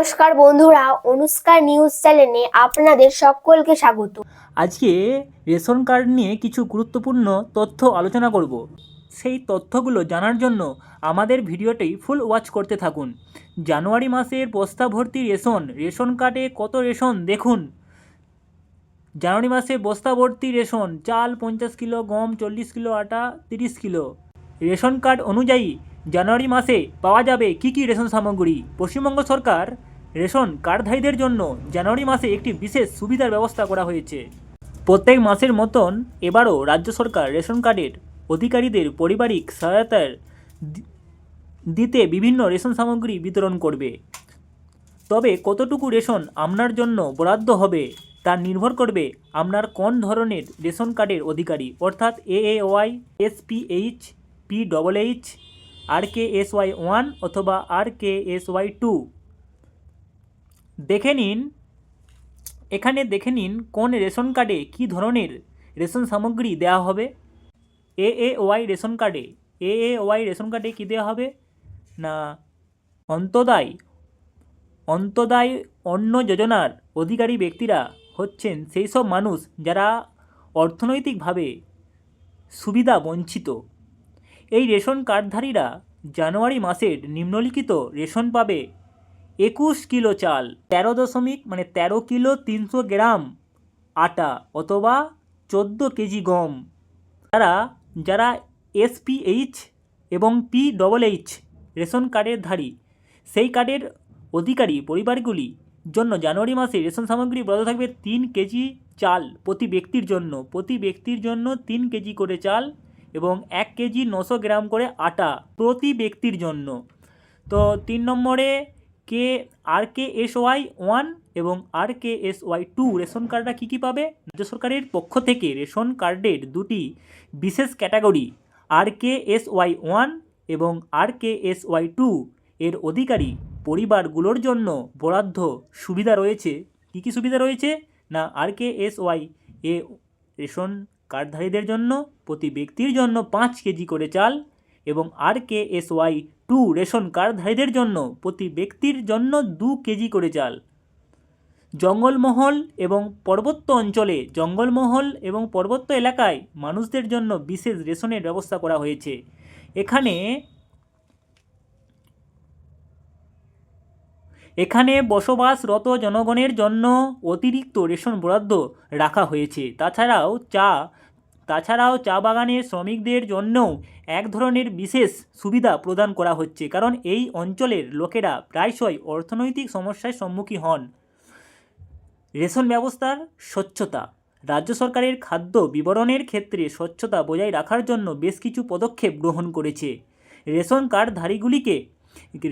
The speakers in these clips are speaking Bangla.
নমস্কার বন্ধুরা অনুষ্কা নিউজ চ্যানেলে আপনাদের সকলকে স্বাগত। আজকে রেশন কার্ড নিয়ে কিছু গুরুত্বপূর্ণ তথ্য আলোচনা করব। সেই তথ্যগুলো জানার জন্য আমাদের ভিডিওটি ফুল ওয়াচ করতে থাকুন। জানুয়ারি মাসের বস্তা ভর্তি রেশন রেশন কার্ডে কত রেশন দেখুন। জানুয়ারি মাসে বস্তা ভর্তি রেশন, চাল পঞ্চাশ কিলো, গম চল্লিশ কিলো, আটা তিরিশ কিলো। রেশন কার্ড অনুযায়ী জানুয়ারি মাসে পাওয়া যাবে কি কি রেশন সামগ্রী? পশ্চিমবঙ্গ সরকার রেশন কার্ডধারীদের জন্য জানুয়ারি মাসে একটি বিশেষ সুবিধার ব্যবস্থা করা হয়েছে। প্রত্যেক মাসের মতন এবারও রাজ্য সরকার রেশন কার্ডের অধিকারীদের পারিবারিক সহায়তার দিতে বিভিন্ন রেশন সামগ্রী বিতরণ করবে। তবে কতটুকু রেশন আপনার জন্য বরাদ্দ হবে তা নির্ভর করবে আপনার কোন ধরনের রেশন কার্ডের অধিকারী, অর্থাৎ A A Y S P H P double H R K S Y one অথবা R K S Y two দেখে নিন, এখানে দেখে নিন কোন রেশন কার্ডে কী ধরনের রেশন সামগ্রী দেওয়া হবে। এ এ ওয়াই রেশন কার্ডে, এ এ ওয়াই রেশন কার্ডে কী দেওয়া হবে? না, অন্তদায় অন্তদায় অন্ন যোজনার অধিকারী ব্যক্তিরা হচ্ছেন সেই সব মানুষ যারা অর্থনৈতিকভাবে সুবিধা বঞ্চিত। এই রেশন কার্ডধারীরা জানুয়ারি মাসের নিম্নলিখিত রেশন পাবে একুশ কিলো চাল, তেরো দশমিক মানে তেরো কিলো তিনশো গ্রাম আটা অথবা চোদ্দ কেজি গম। তারা যারা এসপিএইচ এবং পি ডবল এইচ রেশন কার্ডের ধারী, সেই কার্ডের অধিকারী পরিবারগুলি জন্য জানুয়ারি মাসে রেশন সামগ্রী বরাদ্দ থাকবে তিন কেজি চাল প্রতি ব্যক্তির জন্য, প্রতি ব্যক্তির জন্য তিন কেজি করে চাল এবং এক কেজি নশো গ্রাম করে আটা প্রতি ব্যক্তির জন্য। তো তিন নম্বরে কে, R K S Y one এবং R K S Y two ration কার্ডটা কী কী পাবে? রাজ্য সরকারের পক্ষ থেকে রেশন কার্ডের দুটি বিশেষ category, R K S Y one এবং R K S Y two এর অধিকারী পরিবারগুলোর জন্য বরাদ্দ সুবিধা রয়েছে। কী কী সুবিধা রয়েছে? না, আর কে এস ওয়াই এ রেশন কার্ডধারীদের জন্য প্রতি ব্যক্তির জন্য পাঁচ কেজি করে চাল এবং R K S Y two ration কার্ডধারীদের জন্য, প্রতি ব্যক্তির জন্য দু কেজি করে চাল। জঙ্গলমহল এবং পর্বত্য অঞ্চলে জঙ্গলমহল এবং পর্বত্য এলাকায় মানুষদের জন্য বিশেষ রেশনের ব্যবস্থা করা হয়েছে। এখানে এখানে বসবাসরত জনগণের জন্য অতিরিক্ত রেশন বরাদ্দ রাখা হয়েছে। তাছাড়াও চা তাছাড়াও চা বাগানের শ্রমিকদের জন্যও এক ধরনের বিশেষ সুবিধা প্রদান করা হচ্ছে, কারণ এই অঞ্চলের লোকেরা প্রায়শই অর্থনৈতিক সমস্যার সম্মুখীন হন। রেশন ব্যবস্থার স্বচ্ছতা। রাজ্য সরকারের খাদ্য বিবরণের ক্ষেত্রে স্বচ্ছতা বজায় রাখার জন্য বেশ কিছু পদক্ষেপ গ্রহণ করেছে। রেশন কার্ডধারীগুলিকে,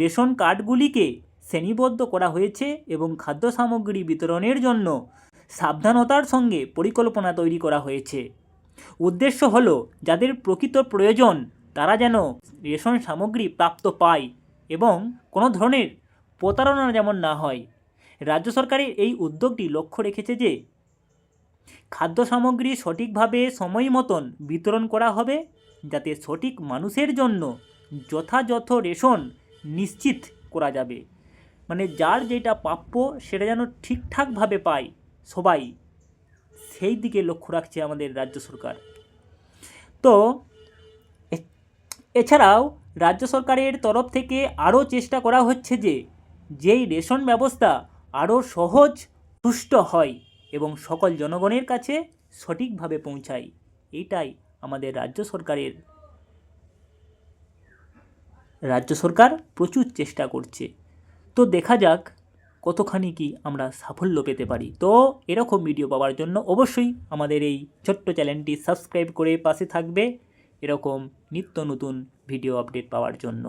রেশন কার্ডগুলিকে শ্রেণীবদ্ধ করা হয়েছে এবং খাদ্য সামগ্রী বিতরণের জন্য সাবধানতার সঙ্গে পরিকল্পনা তৈরি করা হয়েছে। উদ্দেশ্য হলো, যাদের প্রকৃত প্রয়োজন, তারা যেন রেশন সামগ্রী প্রাপ্ত পায় এবং কোনো ধরনের প্রতারণা যেমন না হয়। রাজ্য সরকারের এই উদ্যোগটি লক্ষ্য রেখেছে যে, খাদ্য সামগ্রী সঠিকভাবে সময় মতন বিতরণ করা হবে, যাতে সঠিক মানুষের জন্য যথাযথ রেশন নিশ্চিত করা যাবে। মানে যার যেটা প্রাপ্য, সেটা যেন ঠিকঠাকভাবে পায় সবাই। সেই দিকে লক্ষ্য রাখছে আমাদের রাজ্য সরকার। তো এছাড়াও রাজ্য সরকারের তরফ থেকে আরও চেষ্টা করা হচ্ছে যে, যেই রেশন ব্যবস্থা আরও সহজ সুষ্ঠু হয় এবং সকল জনগণের কাছে সঠিকভাবে পৌঁছায় এইটাই আমাদের রাজ্য সরকারের। রাজ্য সরকার প্রচুর চেষ্টা করছে। তো দেখা যাক কতখানি কি আমরা সাফল্য পেতে পারি? তো এরকম ভিডিও পাওয়ার জন্য অবশ্যই আমাদের এই ছোট্ট চ্যানেলটি সাবস্ক্রাইব করে পাশে থাকবে। এরকম নিত্য নতুন ভিডিও আপডেট পাওয়ার জন্য।